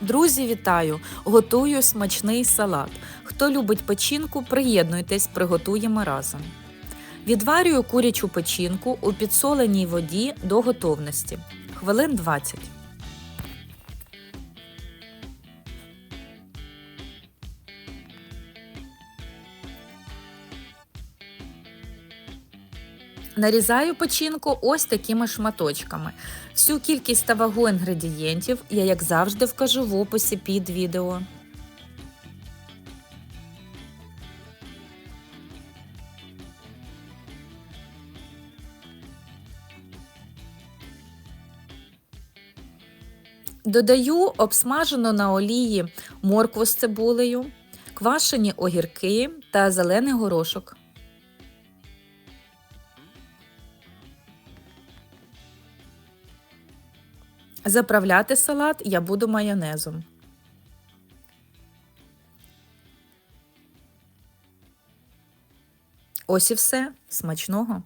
Друзі, вітаю! Готую смачний салат. Хто любить печінку, приєднуйтесь, приготуємо разом. Відварюю курячу печінку у підсоленій воді до готовності. Хвилин 20. Нарізаю печінку ось такими шматочками. Всю кількість та вагу інгредієнтів я, як завжди, вкажу в описі під відео. Додаю обсмажену на олії моркву з цибулею, квашені огірки та зелений горошок. Заправляти салат я буду майонезом. Ось і все. Смачного!